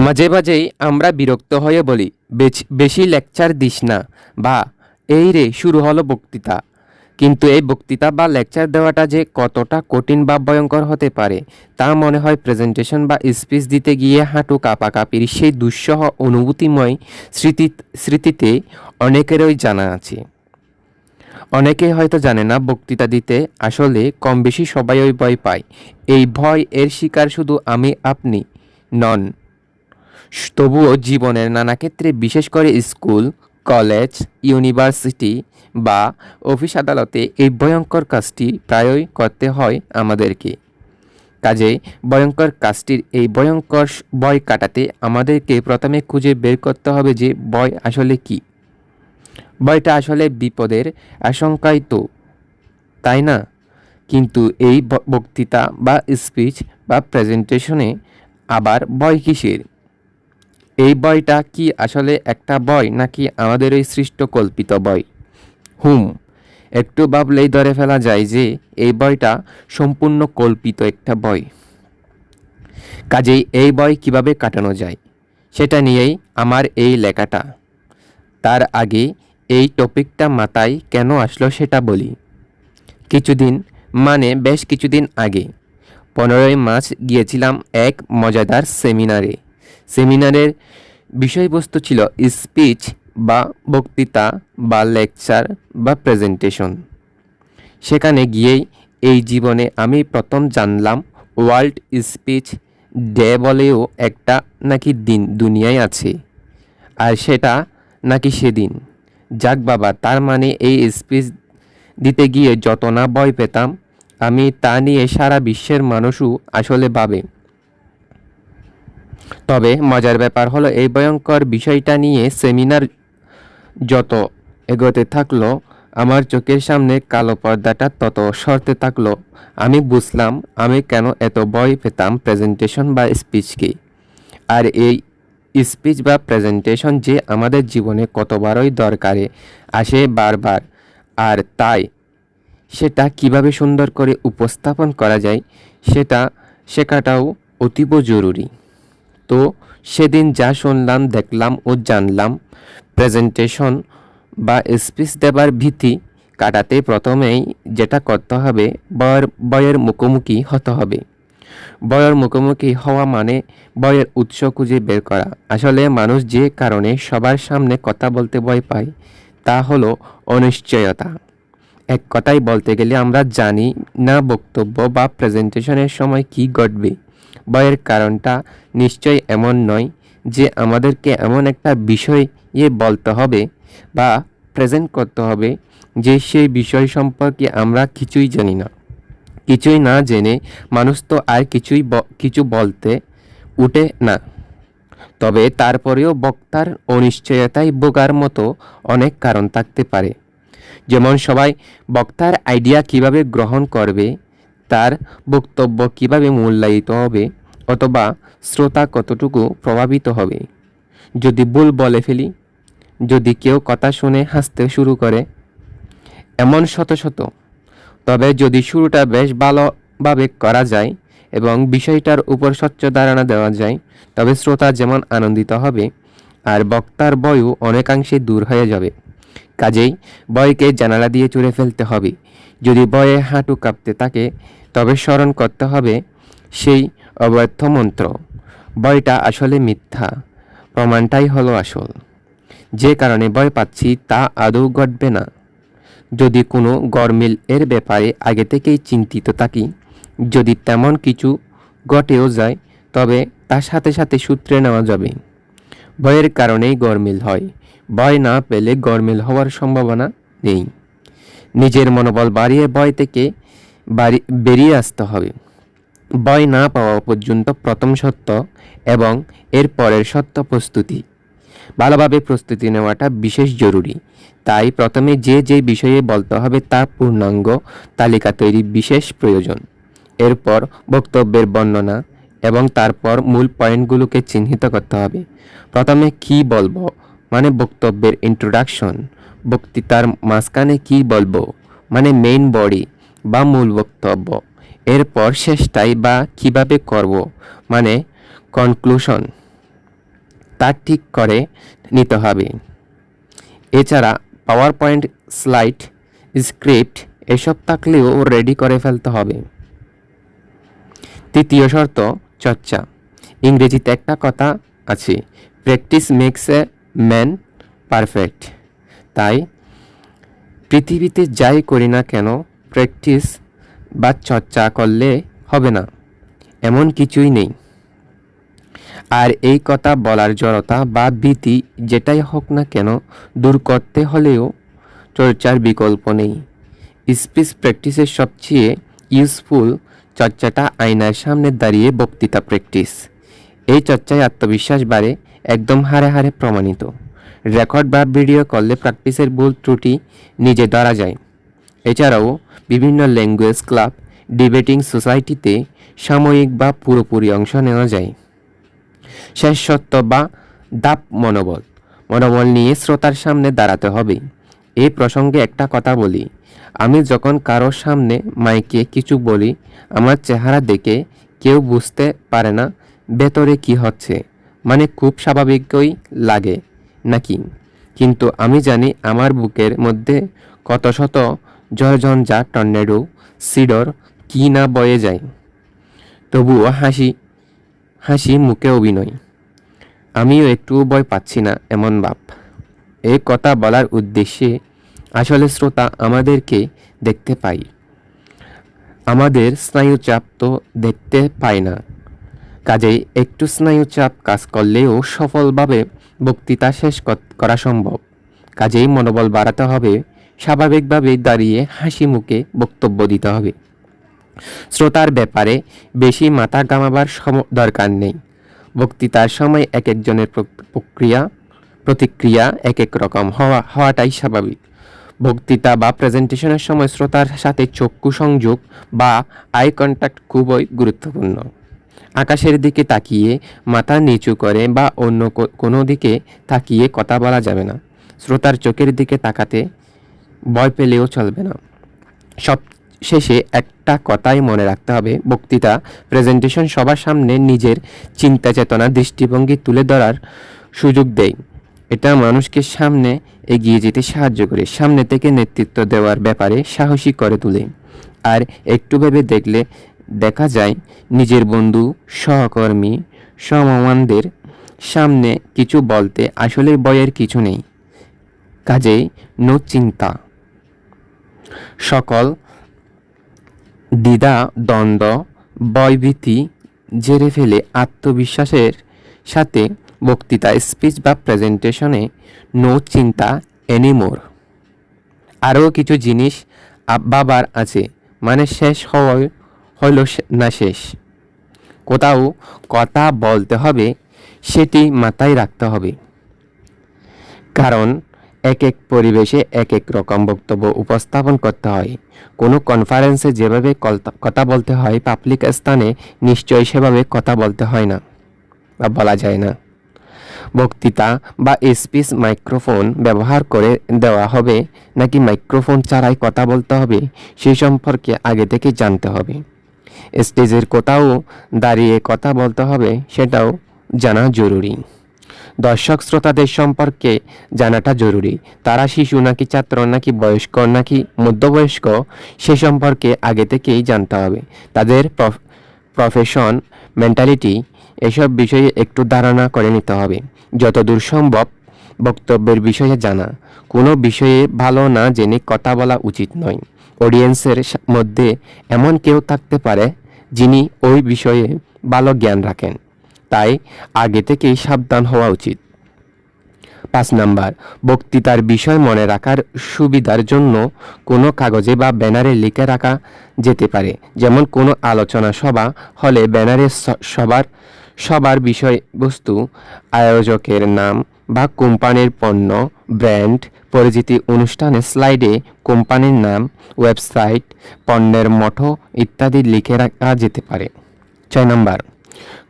মাঝে মাঝেই আমরা বিরক্ত হয়ে বলি, "বেছ- বেশি লেকচার দিস না, বা এই রে, শুরু হলো বক্তৃতা। কিন্তু এই বক্তৃতা বা লেকচার দেওয়াটা যে কতটা কঠিন বা ভয়ঙ্কর হতে পারে, তা মনে হয় প্রেজেন্টেশন বা স্পিচ দিতে গিয়ে হাঁটু কাঁপাকাঁপির সেই দুঃসহ অনুভূতিময় স্মৃতি স্মৃতিতে অনেকেরই জানা আছে। অনেকেই হয়তো জানে না বক্তৃতা দিতে আসলে কম বেশি সবাই ওই ভয় পায়। এই ভয় এর শিকার শুধু আমি, আপনি নন। তবুও জীবনের নানা ক্ষেত্রে, বিশেষ করে স্কুল, কলেজ, ইউনিভার্সিটি বা অফিস আদালতে এই ভয়ঙ্কর কাজটি প্রায়ই করতে হয় আমাদেরকে। কাজেই ভয়ঙ্কর কাজটির এই ভয়ঙ্কর ভয় কাটাতে আমাদেরকে প্রথমে খুঁজে বের করতে হবে যে ভয় আসলে কি। ভয়টা আসলে বিপদের আশঙ্কাই তো, তাই না? কিন্তু এই বক্তৃতা বা স্পিচ বা প্রেজেন্টেশনে আবার ভয় কিসের? এই বয়টা কি আসলে একটা বয় নাকি আমাদের এই সৃষ্ট কল্পিত বয় হুম, একটু ভাবলেই ধরে ফেলা যায় যে এই বয়টা সম্পূর্ণ কল্পিত একটা বই। কাজেই এই বই কীভাবে কাটানো যায়, সেটা নিয়েই আমার এই লেখাটা। তার আগে এই টপিকটা মাথায় কেন আসলো সেটা বলি। কিছুদিন মানে বেশ কিছুদিন আগে, পনেরোই মার্চ গিয়েছিলাম এক মজাদার সেমিনারে। সেমিনারের বিষয়বস্তু ছিল স্পিচ বা বক্তৃতা বা লেকচার বা প্রেজেন্টেশন। সেখানে গিয়েই এই জীবনে আমি প্রথম জানলাম ওয়ার্ল্ড স্পিচ ডে বলেও একটা নাকি দিন দুনিয়ায় আছে। আর সেটা নাকি সেদিন। যাক বাবা, তার মানে এই স্পিচ দিতে গিয়ে যত না ভয় পেতাম, আমি তা নিয়ে সারা বিশ্বের মানুষও আসলে ভাবে। তবে মজার ব্যাপার হলো এই ভয়ঙ্কর বিষয়টা নিয়ে সেমিনার যত এগোতে থাকল, আমার চোখের সামনে কালো পর্দাটা তত সরতে থাকল। আমি বুঝলাম আমি কেন এত ভয় পেতাম প্রেজেন্টেশন বা স্পিচকে। আর এই স্পিচ বা প্রেজেন্টেশন যে আমাদের জীবনে কতবারই দরকারে আসে বারবার, আর তাই সেটা কীভাবে সুন্দর করে উপস্থাপন করা যায়, সেটা শেখাটাও অতীব জরুরি। তো সেদিন যা শুনলাম, দেখলাম ও জানলাম। প্রেজেন্টেশন বা স্পিচ দেবার ভীতি কাটাতে প্রথমেই যেটা করতে হবে বয়ের বয়ের মুখোমুখি হতে হবে। বয়ের মুখোমুখি হওয়া মানে বয়ের উৎস খুঁজে বের করা। আসলে মানুষ যে কারণে সবার সামনে কথা বলতে ভয় পায়, তা হলো অনিশ্চয়তা। এক কথায় বলতে গেলে আমরা জানি না বক্তব্য বা প্রেজেন্টেশনের সময় কি ঘটবে। ভয়ের কারণটা নিশ্চয়ই এমন নয় যে আমাদেরকে এমন একটা বিষয় বলতে হবে বা প্রেজেন্ট করতে হবে যে সেই বিষয় সম্পর্কে আমরা কিছুই জানি না। কিছুই না জেনে মানুষ তো আর কিছুই কিছু বলতে উঠে না। তবে তারপরেও বক্তার অনিশ্চয়তায় বোকার মতো অনেক কারণ থাকতে পারে। যেমন সবাই বক্তার আইডিয়া কীভাবে গ্রহণ করবে তার বক্তব্য কীভাবে মূল্যায়িত হবে অথবা শ্রোতা কতটুকু প্রভাবিত হবে? যদি ভুল বলে ফেলি, যদি কেউ কথা শুনে হাসতে শুরু করে, এমন শত শত। তবে যদি শুরুটা বেশ ভালোভাবে করা যায় এবং বিষয়টার উপর স্বচ্ছ ধারণা দেওয়া যায়, তবে শ্রোতা যেমন আনন্দিত হবে আর বক্তার বয়ও অনেকাংশে দূর হয়ে যাবে। কাজেই বয়কে জানালা দিয়ে চুড়ে ফেলতে হবে। যদি ভয়ে হাঁটু কাঁপতে থাকে, তবে স্মরণ করতে হবে সেই অব্যর্থ মন্ত্র। ভয়টা আসলে মিথ্যা। প্রমাণটাই হলো আসল। যে কারণে ভয় পাচ্ছি তা আদৌ ঘটবে না। যদি কোনো গরমিল এর ব্যাপারে আগে থেকেই চিন্তিত থাকি, যদি তেমন কিছু ঘটেও যায়, তবে তার সাথে সাথে সূত্রে নেওয়া যাবে। ভয়ের কারণেই গরমিল হয়। ভয় না পেলে গরমিল হওয়ার সম্ভাবনা নেই। নিজের মনোবল বাড়িয়ে ভয় থেকে বাড়ি, বেরিয়ে আসতে হবে। ভয় না পাওয়া পর্যন্ত প্রথম সত্য এবং এর পরের সত্য প্রস্তুতি। ভালোভাবে প্রস্তুতি নেওয়াটা বিশেষ জরুরি। তাই প্রথমে যে যে বিষয়ে বলতে হবে তার পূর্ণাঙ্গ তালিকা তৈরি বিশেষ প্রয়োজন। এরপর বক্তব্যের বর্ণনা এবং তারপর মূল পয়েন্টগুলোকে চিহ্নিত করতে হবে। প্রথমে কি বলব? মানে বক্তব্যের ইন্ট্রোডাকশন বক্তৃতার মাঝখানে কি বলব? মানে মেইন বডি বা মূল বক্তব্য। এরপর শেষটাই বা কীভাবে করব? মানে কনক্লুশন তা ঠিক করে নিতে হবে। এছাড়া পাওয়ার পয়েন্ট স্লাইড স্ক্রিপ্ট এসব থাকলেও রেডি করে ফেলতে হবে। তৃতীয় শর্ত, চর্চা। ইংরেজিতে একটা কথা আছে practice makes a man perfect তাই পৃথিবীতে যাই করি না কেন প্র্যাকটিস বা চর্চা করলে হবে না, এমন কিছুই নেই। আর এই কথা বলার জড়তা বা ভীতি যেটাই হোক না কেন দূর করতে হলেও চর্চার বিকল্প নেই। স্পিচ প্র্যাকটিসের সবচেয়ে ইউজফুল চর্চাটা আয়নার সামনে দাঁড়িয়ে বক্তৃতা প্র্যাকটিস। এই চর্চায় আত্মবিশ্বাস বাড়ে, একদম হারে হারে প্রমাণিত। রেকর্ড বা ভিডিও করলে প্র্যাকটিসের ভুল ত্রুটি নিজে ধরা যায়। এছাড়াও বিভিন্ন ল্যাঙ্গুয়েজ ক্লাব, ডিবেটিং সোসাইটিতে সাময়িক বা পুরোপুরি অংশ নেওয়া যায়। শেষ সত্য বা দাপ মনোবল। মনোবল নিয়ে শ্রোতার সামনে দাঁড়াতে হবে। এই প্রসঙ্গে একটা কথা বলি। আমি যখন কারোর সামনে মাইকে কিছু বলি, আমার চেহারা দেখে কেউ বুঝতে পারে না, ভেতরে কি হচ্ছে। মানে খুব স্বাভাবিকই লাগে। নাকি? কিন্তু আমি জানি আমার বুকের মধ্যে কত শত ঝড়ঝঞ্ঝা টর্নেডো, সিডর কি না বয়ে যায়। তবুও হাসি হাসি মুখে অভিনয়। আমিও একটু ভয় পাচ্ছি না এমন বাপ। এই কথা বলার উদ্দেশ্যে আসলে শ্রোতা আমাদেরকে দেখতে পাই। আমাদের স্নায়ুচাপ তো দেখতে পায় না। কাজেই একটু স্নায়ুচাপ কাজ করলেও সফলভাবে বক্তৃতা শেষ করা সম্ভব। কাজেই মনোবল বাড়াতে হবে, স্বাভাবিকভাবে দাঁড়িয়ে হাসি মুখে বক্তব্য দিতে হবে। শ্রোতার ব্যাপারে বেশি মাথা ঘামাবার সম- দরকার নেই। বক্তৃতার সময় এক একজনের প্রক্রিয়া, প্রতিক্রিয়া এক এক রকম হওয়া হওয়াটাই স্বাভাবিক। বক্তৃতা বা প্রেজেন্টেশনের সময় শ্রোতার সাথে চক্ষু সংযোগ বা আই কন্ট্যাক্ট খুবই গুরুত্বপূর্ণ। আকাশের দিকে তাকিয়ে মাথা নিচু করে বা অন্য কোনো দিকে তাকিয়ে কথা বলা যাবে না। শ্রোতার চোখের দিকে তাকাতে ভয় পেলেও চলবে না। সব শেষে একটা কথাই মনে রাখতে হবে, বক্তৃতা প্রেজেন্টেশন সবার সামনে নিজের চিন্তা চেতনা, দৃষ্টিভঙ্গি তুলে ধরার সুযোগ দেয়। এটা মানুষকে সামনে এগিয়ে যেতে সাহায্য করে, সামনে থেকে নেতৃত্ব দেওয়ার ব্যাপারে সাহসী করে তোলে। আর একটু ভেবে দেখলে দেখা যায় নিজের বন্ধু, সহকর্মী, সমমানদের সামনে কিছু বলতে আসলে ভয়ের কিছু নেই। কাজেই নো চিন্তা। সকল দ্বিধা, দ্বন্দ্ব, ভয়ভীতি জেরে ফেলে আত্মবিশ্বাসের সাথে বক্তৃতা, স্পিচ বা প্রেজেন্টেশনে নো চিন্তা এনিমোর আরও কিছু জিনিস বাবার আছে। মানে শেষ হওয়া হইল না শেষ। কোথাও কথা বলতে হবে, সেটি মাথায় রাখতে হবে। কারণ এক এক পরিবেশে এক এক রকম বক্তব্য উপস্থাপন করতে হয়। কোনো কনফারেন্সে যেভাবে কথা বলতে হয় পাবলিক স্থানে নিশ্চয়ই সেভাবে কথা বলতে হয় না বা বলা যায় না। বক্তৃতা বা স্পিচ মাইক্রোফোন ব্যবহার করে দেওয়া হবে, নাকি মাইক্রোফোন ছাড়াই কথা বলতে হবে সেই সম্পর্কে আগে থেকে জানতে হবে। স্টেজের কোথাও দাঁড়িয়ে কথা বলতে হবে সেটাও জানা জরুরি। দর্শক শ্রোতাদের সম্পর্কে জানাটা জরুরি। তারা শিশু নাকি ছাত্র, নাকি বয়স্ক, নাকি মধ্যবয়স্ক, সে সম্পর্কে আগে থেকেই জানতে হবে। তাদের প্রফ- প্রফেশন মেন্টালিটি এসব বিষয়ে একটু ধারণা করে নিতে হবে। যতদূর সম্ভব বক্তব্যের বিষয়ে জানা। কোনো বিষয়ে ভালো না জেনে কথা বলা উচিত নয়। অডিয়েন্সের মধ্যে এমন কেউ থাকতে পারে যিনি ওই বিষয়ে ভালো জ্ঞান রাখেন, তাই আগে থেকেই সাবধান হওয়া উচিত। পাঁচ নাম্বার, বক্তৃতার বিষয় মনে রাখার সুবিধার জন্য কোনো কাগজে বা ব্যানারে লিখে রাখা যেতে পারে। যেমন কোনো আলোচনা সভা হলে ব্যানারে সবার সবার বিষয়বস্তু, আয়োজকের নাম বা কোম্পানির পণ্য ব্র্যান্ড পরিচিতি অনুষ্ঠানে স্লাইডে কোম্পানির নাম, ওয়েবসাইট, পণ্যের মঠো ইত্যাদি লিখে রাখা যেতে পারে। ছয় নম্বর,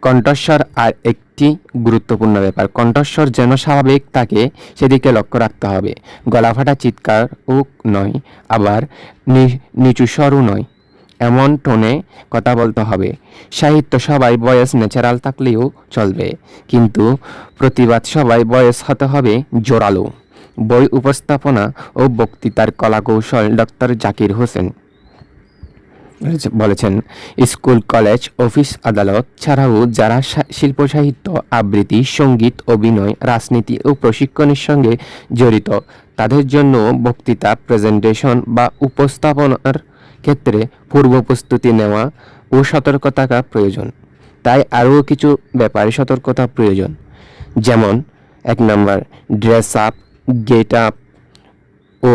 কণ্ঠস্বর আর একটি গুরুত্বপূর্ণ ব্যাপার। কণ্ঠস্বর যেন স্বাভাবিক থাকে, সেদিকে লক্ষ্য রাখতে হবে। গলা ফাটা চিৎকার ও নয়, আবার নিচু স্বরও নয়। এমন টোনে কথা বলতে হবে। সাহিত্য সবাই বয়স ন্যাচারাল থাকলেও চলবে, কিন্তু প্রতিবাদ সবাই বয়স হতে হবে জোরালো। বই উপস্থাপনা ও বক্তৃতার কলাকৌশল ডক্টর জাকির হোসেন। বলেছেন, স্কুল, কলেজ, অফিস, আদালত ছাড়াও যারা শিল্প, সাহিত্য, আবৃত্তি, সংগীত, অভিনয়, রাজনীতি ও প্রশিক্ষণের সঙ্গে জড়িত, তাদের জন্য বক্তৃতা, প্রেজেন্টেশন বা উপস্থাপনার ক্ষেত্রে পূর্ব প্রস্তুতি নেওয়া ও সতর্ক থাকা প্রয়োজন। তাই আরও কিছু ব্যাপারে সতর্কতা প্রয়োজন। যেমন, এক নম্বর ড্রেস আপ গেট আপ ও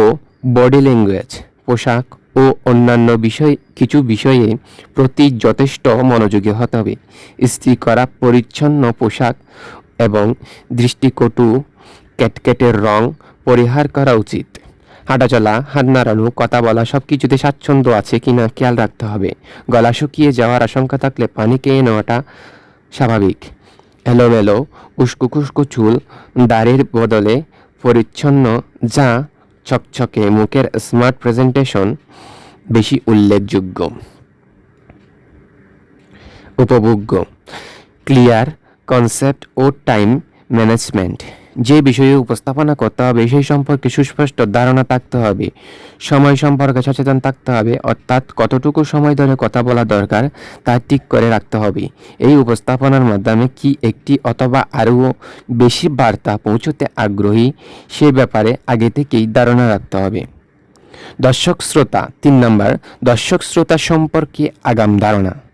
বডি ল্যাঙ্গুয়েজ পোশাক ও অন্যান্য বিষয়, কিছু বিষয়ে প্রতি যথেষ্ট মনোযোগী হতে হবে। স্ত্রী করা পরিচ্ছন্ন পোশাক এবং দৃষ্টিকটু ক্যাটক্যাটের রং পরিহার করা উচিত। হাঁটাচলা হাত নাড়ানো কথা বলা সব কিছুতে স্বাচ্ছন্দ্য আছে কি না খেয়াল রাখতে হবে। গলা শুকিয়ে যাওয়ার আশঙ্কা থাকলে পানি খেয়ে নেওয়াটা স্বাভাবিক। এলোমেলো উস্কো খুস্কো চুল, দাড়ির বদলে পরিচ্ছন্ন যা চকচকে মুখের স্মার্ট প্রেজেন্টেশন বেশি উল্লেখযোগ্য। উপভোগ্য ক্লিয়ার কনসেপ্ট ও টাইম ম্যানেজমেন্ট। যে বিষয়ে উপস্থাপনা করতে হবে, সেই সম্পর্কে সুস্পষ্ট ধারণা থাকতে হবে। সময় সম্পর্কে সচেতন থাকতে হবে, অর্থাৎ কতটুকু সময় ধরে কথা বলা দরকার, তা ঠিক করে রাখতে হবে। এই উপস্থাপনার মাধ্যমে কি একটি অথবা আরও বেশি বার্তা পৌঁছতে আগ্রহী, সে ব্যাপারে আগে থেকেই ধারণা রাখতে হবে। দর্শক শ্রোতা, তিন নম্বর, দর্শক শ্রোতা সম্পর্কে আগাম ধারণা।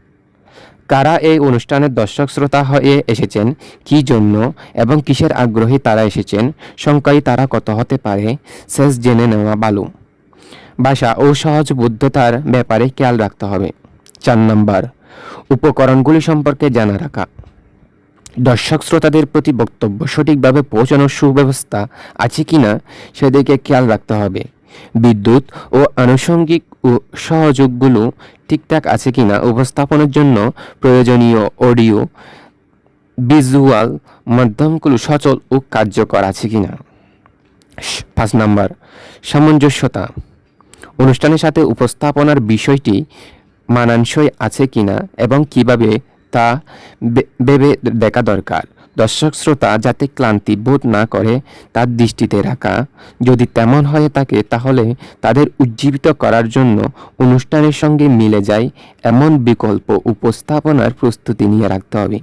কারা এই অনুষ্ঠানের দর্শক শ্রোতা হয়ে এসেছেন? কি জন্য এবং কিসের আগ্রহী তারা এসেছেন? সংখ্যায় তারা কত হতে পারে? শেষ জেনে নেওয়া ভালো ভাষা ও সহজবোধ্যতার ব্যাপারে খেয়াল রাখতে হবে। চার নম্বর, উপকরণগুলি সম্পর্কে জানা রাখা। দর্শক শ্রোতাদের প্রতি বক্তব্য সঠিকভাবে পৌঁছানোর সুব্যবস্থা আছে কি না সেদিকে খেয়াল রাখতে হবে। বিদ্যুৎ ও আনুষঙ্গিক ও সহযোগগুলো ঠিকঠাক আছে কিনা উপস্থাপনের জন্য প্রয়োজনীয় অডিও, ভিজুয়াল মাধ্যমগুলো সচল ও কার্যকর আছে কিনা পাঁচ নাম্বার, সামঞ্জস্যতা। অনুষ্ঠানের সাথে উপস্থাপনার বিষয়টি মানানসই আছে কিনা এবং কীভাবে তা ভেবে দেখা দরকার? দর্শক শ্রোতা, যাতে ক্লান্তি বোধ না করে তার দৃষ্টিতে রাখা। যদি তেমন হয়ে থাকে তাহলে তাদের উজ্জীবিত করার জন্য অনুষ্ঠানের সঙ্গে মিলে যায় এমন বিকল্প উপস্থাপনার প্রস্তুতি নিয়ে রাখতে হবে।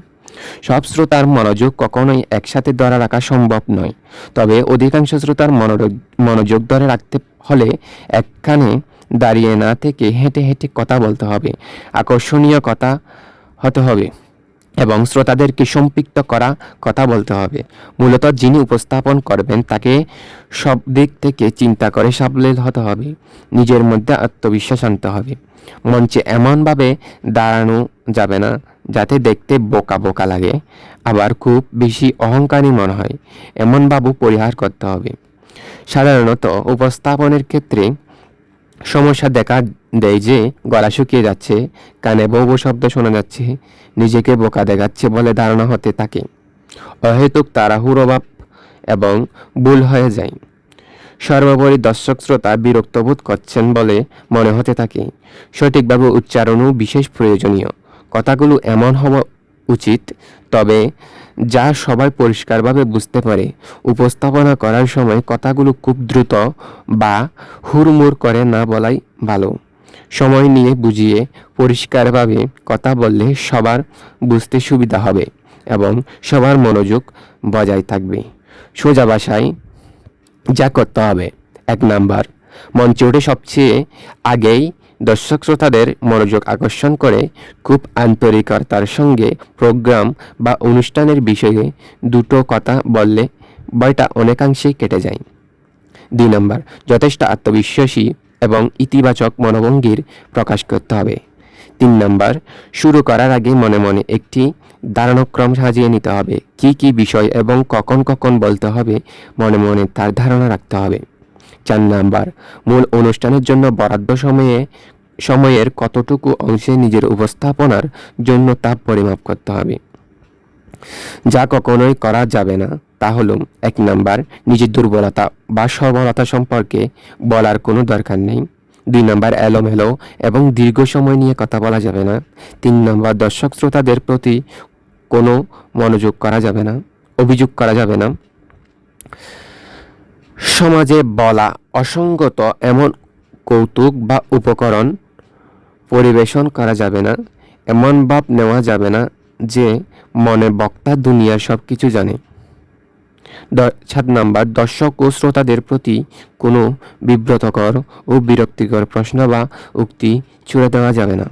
সব শ্রোতার মনোযোগ কখনোই একসাথে ধরে রাখা সম্ভব নয়। তবে অধিকাংশ শ্রোতার মনোযোগ ধরে রাখতে হলে একখানে দাঁড়িয়ে না থেকে হেঁটে হেঁটে কথা বলতে হবে। আকর্ষণীয় কথা হতে হবে। এবং শ্রোতাদেরকে সম্পৃক্ত করা কথা বলতে হবে। মূলত যিনি উপস্থাপন করবেন, তাকে সব দিক থেকে চিন্তা করে সাবলীল হতে হবে। নিজের মধ্যে আত্মবিশ্বাস আনতে হবে। মঞ্চে এমনভাবে দাঁড়ানো যাবে না, যাতে দেখতে বোকা বোকা লাগে। আবার খুব বেশি অহংকারী মনে হয়। এমন বাবু পরিহার করতে হবে। সাধারণত উপস্থাপনের ক্ষেত্রে সমস্যা দেখা দেয় যে গলা শুকিয়ে যাচ্ছে, কানে বউ শব্দ শোনা যাচ্ছে, নিজেকে বোকা দেখাচ্ছে বলে ধারণা হতে থাকে। অহেতুক তাড়াহুড়ো ভাব এবং ভুল হয়ে যায়। সর্বোপরি দর্শক শ্রোতা বিরক্ত বোধ করছেন বলে মনে হতে থাকে। সঠিকভাবে উচ্চারণও বিশেষ প্রয়োজনীয়। কথাগুলো এমন হওয়া উচিত, তবে যা সবাই পরিষ্কারভাবে বুঝতে পারে। উপস্থাপনা করার সময় কথাগুলো খুব দ্রুত বা হুড়মুড় করে না বলাই ভালো। সময় নিয়ে বুঝিয়ে, পরিষ্কারভাবে কথা বললে সবার বুঝতে সুবিধা হবে এবং সবার মনোযোগ বজায় থাকবে। সোজা ভাষায় যা করতে হবে। এক নাম্বার, মঞ্চে উঠে সবচেয়ে আগেই দর্শক শ্রোতাদের মনোযোগ আকর্ষণ করে খুব আন্তরিকতার সঙ্গে প্রোগ্রাম বা অনুষ্ঠানের বিষয়ে দুটো কথা বললে বয়টা অনেকাংশেই কেটে যায়। দুই নম্বর, যথেষ্ট আত্মবিশ্বাসী এবং ইতিবাচক মনোভঙ্গির প্রকাশ করতে হবে। তিন নম্বর, শুরু করার আগে মনে মনে একটি ধারণক্রম সাজিয়ে নিতে হবে। কি কি বিষয় এবং কখন কখন বলতে হবে মনে মনে তার ধারণা রাখতে হবে। চার নাম্বার। মূল অনুষ্ঠানের জন্য বরাদ্দ সময়ে, সময়ের কতটুকু অংশে নিজের উপস্থাপনার জন্য তা পরিমাপ করতে হবে। যা কখনোই করা যাবে না, তা হলো এক নাম্বার, নিজের দুর্বলতা বা সবলতা সম্পর্কে বলার কোনো দরকার নেই। দুই নম্বর, এলোমেলো এবং দীর্ঘ সময় নিয়ে কথা বলা যাবে না। তিন নম্বর, দর্শক শ্রোতাদের প্রতি কোনো মনোযোগ করা যাবে না, অভিযোগ করা যাবে না। সমাজে বলা অসঙ্গত এমন কৌতুক বা উপকরণ পরিবেশন করা যাবে না, এমন ভাব নেওয়া যাবে না যে মনে বক্তা দুনিয়ার সব কিছু জানে সাত নাম্বার, দর্শক ও শ্রোতাদের প্রতি কোনো বিব্রতকর ও বিরক্তিকর প্রশ্ন বা উক্তি ছুড়ে দেওয়া যাবে না।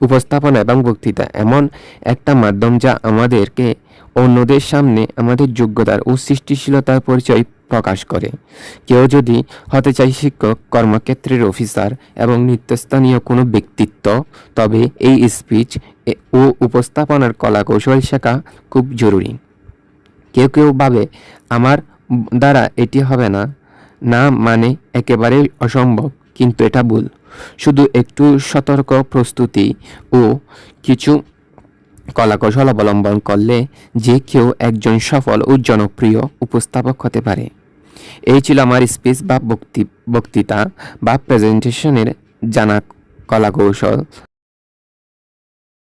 উপস্থাপনা এবং বক্তৃতা এমন একটা মাধ্যম যা আমাদেরকে অন্যদের সামনে আমাদের যোগ্যতার ও সৃষ্টিশীলতার পরিচয় প্রকাশ করে। কেউ যদি হতে চায় শিক্ষক, কর্মক্ষেত্রের অফিসার এবং নিত্যস্থানীয় কোনো ব্যক্তিত্ব, তবে এই স্পিচ ও উপস্থাপনার কলা কৌশল শেখা খুব জরুরি। কেউ কেউ ভাবে, আমার দ্বারা এটি হবে না। না মানে একেবারে অসম্ভব, কিন্তু এটা ভুল। শুধু একটু সতর্ক প্রস্তুতি ও কিছু কলাকৌশল অবলম্বন করলে যে কেউ একজন সফল ও জনপ্রিয় উপস্থাপক হতে পারে। এই ছিল আমার স্পিচ বা বক্তৃ, বক্তৃতা বা প্রেজেন্টেশনের জানা কলাকৌশল।